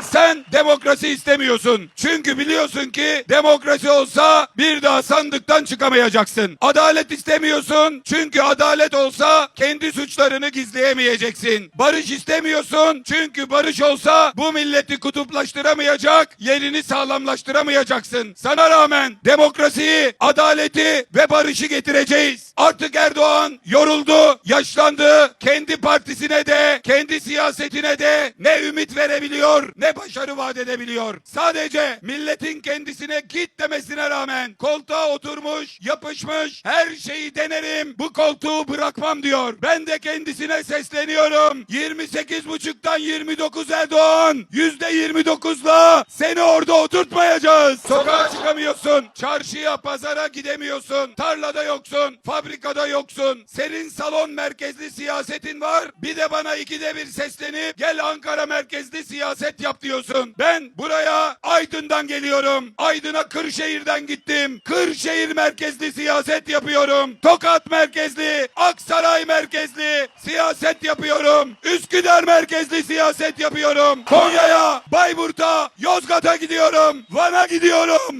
Ama sen demokrasi istemiyorsun. Çünkü biliyorsun ki demokrasi olsa bir daha sandıktan çıkamayacaksın. Adalet istemiyorsun. Çünkü adalet olsa kendi suçlarını gizleyemeyeceksin. Barış istemiyorsun. Çünkü barış olsa bu milleti kutuplaştıramayacak, yerini sağlamlaştıramayacaksın. Sana rağmen demokrasiyi, adaleti ve barışı getireceğiz. Artık Erdoğan yoruldu, yaşlandı. Kendi partisine de, kendi siyasetine de ne ümit verebiliyor, ne başarı vaat edebiliyor. Sadece milletin kendisine git demesine rağmen koltuğa oturmuş, yapışmış, her şeyi denerim, bu koltuğu bırakmam diyor. Ben de kendisine sesleniyorum. 28 buçuktan 29 Erdoğan, yüzde 29'la seni orada oturtmayacağız. Sokağa çıkamıyorsun, çarşıya, pazara gidemiyorsun, tarlada yoksun, fabrikada yoksun. Senin salon merkezli siyasetin var. Bir de bana ikide bir seslenip gel Ankara merkezli siyaset yap diyorsun. Ben buraya Aydın'dan geliyorum. Aydın'a Kırşehir'den gittim. Kırşehir merkezli siyaset yapıyorum. Tokat merkezli, Aksaray merkezli siyaset yapıyorum. Üsküdar merkezli siyaset yapıyorum. Konya'ya, Bayburt'a, Yozgat'a gidiyorum. Van'a gidiyorum.